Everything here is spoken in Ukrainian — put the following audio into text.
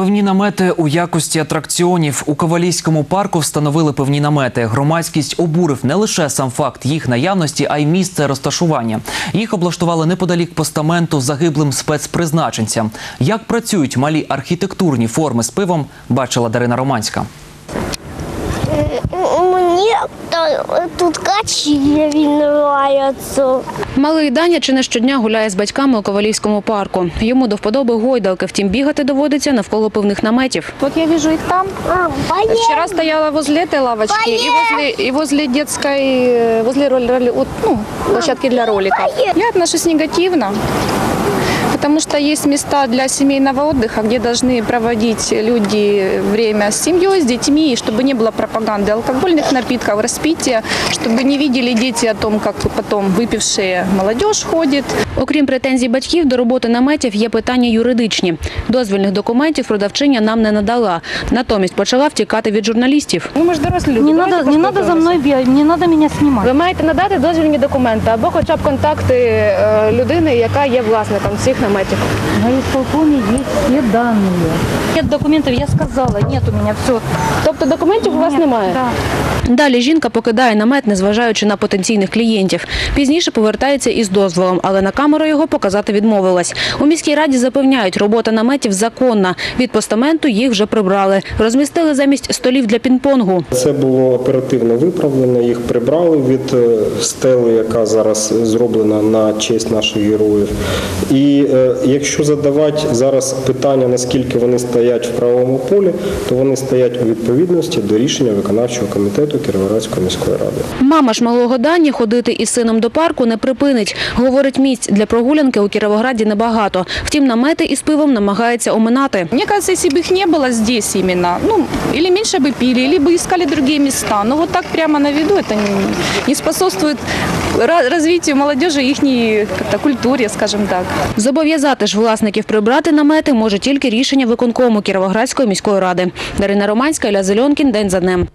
Певні намети у якості атракціонів у Ковалійському парку встановили певні намети. Громадськість обурив не лише сам факт їх наявності, а й місце розташування. Їх облаштували неподалік постаменту загиблим спецпризначенцям. Як працюють малі архітектурні форми з пивом, бачила Дарина Романська. Мені тут качі нравляться. Малий Даня чи не щодня гуляє з батьками у Ковалівському парку. Йому до вподоби гойдалки, втім бігати доводиться навколо пивних наметів. Вот я вижу их там. А. Вчера стояла возле этой лавочки и возле, и возле детской, возле роли, роли- вот, ну, площадки для роликов. Я отношусь негативно Потому что есть места для семейного отдыха, где должны проводить люди время с семьей, с детьми, и чтобы не было пропаганды алкогольных напитков, распития, чтобы не видели дети о том, как потом выпившая молодежь ходит. Окрім претензій батьків, до роботи наметів є питання юридичні. Дозвільних документів продавчиня нам не надала. Натомість почала втікати від журналістів. Ну, мы же взрослые люди. Не давайте надо, не надо за мной бегать, не надо меня снимать. Ви маєте надати дозвільні документи або хоча б контакти е, людини, яка є власником цих наметів. На исполкоме есть все данные. Нет документов, я сказала, нет у меня все. Тобто документів у вас немає? Да. Далі жінка покидає намет, незважаючи на потенційних клієнтів. Пізніше повертається із дозволом, але на камеру його показати відмовилась. У міській раді запевняють, робота наметів законна. Від постаменту їх вже прибрали. Розмістили замість столів для пінг-понгу. Це було оперативно виправлено, їх прибрали від е, стели, яка зараз зроблена на честь наших героїв. І е, якщо задавати зараз питання, наскільки вони стоять в правовому полі, то вони стоять у відповідності до рішення виконавчого комітету Кіровоградської міської ради. Мама ж малого Дані ходити із сином до парку не припинить. Говорить, місць для прогулянки у Кіровограді небагато. Втім, намети із пивом намагається оминати. Мне кажется, если бы их не было здесь именно, ну, или меньше бы пили, или бы искали другие места. Но вот так прямо на виду это не, не способствует ра- развитию молодежи, их как-то культуре, скажем так. Зобов'язати ж власників прибрати намети може тільки рішення виконкому Кіровоградської міської ради. Дарина Романська, Ілля Зельонкін. День за днем.